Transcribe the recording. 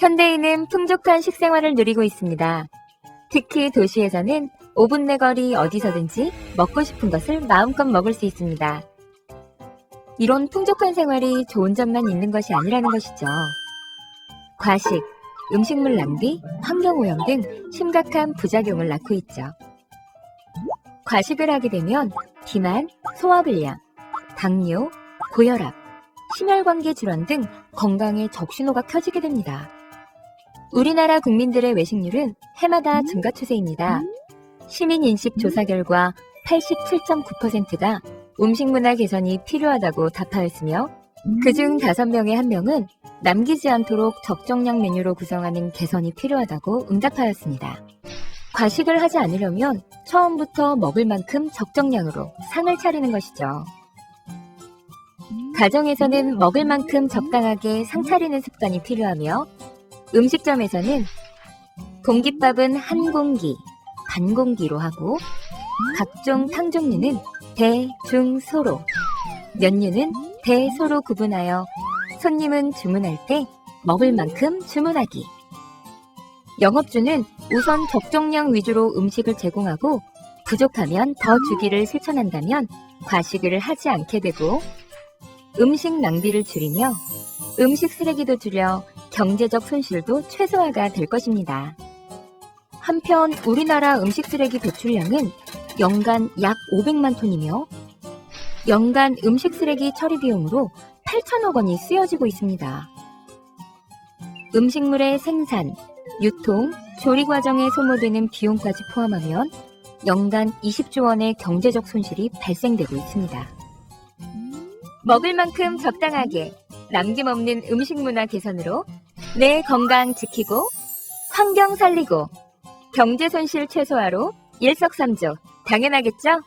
현대인은 풍족한 식생활을 누리고 있습니다. 특히 도시에서는 5분 내 거리 어디서든지 먹고 싶은 것을 마음껏 먹을 수 있습니다. 이런 풍족한 생활이 좋은 점만 있는 것이 아니라는 것이죠. 과식, 음식물 낭비, 환경오염 등 심각한 부작용을 낳고 있죠. 과식을 하게 되면 비만, 소화불량, 당뇨, 고혈압, 심혈관계 질환 등 건강에 적신호가 켜지게 됩니다. 우리나라 국민들의 외식률은 해마다 증가 추세입니다. 시민 인식 조사 결과 87.9%가 음식 문화 개선이 필요하다고 답하였으며 그중 5명의 1명은 남기지 않도록 적정량 메뉴로 구성하는 개선이 필요하다고 응답하였습니다. 과식을 하지 않으려면 처음부터 먹을 만큼 적정량으로 상을 차리는 것이죠. 가정에서는 먹을 만큼 적당하게 상 차리는 습관이 필요하며 음식점에서는 공깃밥은 한 공기, 반 공기로 하고 각종 탕 종류는 대, 중, 소로, 면류는 대, 소로 구분하여 손님은 주문할 때 먹을 만큼 주문하기. 영업주는 우선 적정량 위주로 음식을 제공하고 부족하면 더 주기를 실천한다면 과식을 하지 않게 되고 음식 낭비를 줄이며 음식 쓰레기도 줄여 경제적 손실도 최소화가 될 것입니다. 한편 우리나라 음식 쓰레기 배출량은 연간 약 500만 톤이며 연간 음식 쓰레기 처리 비용으로 8천억 원이 쓰여지고 있습니다. 음식물의 생산, 유통, 조리 과정에 소모되는 비용까지 포함하면 연간 20조 원의 경제적 손실이 발생되고 있습니다. 먹을 만큼 적당하게 남김없는 음식 문화 개선으로 내 건강 지키고 환경 살리고 경제 손실 최소화로 일석삼조 당연하겠죠?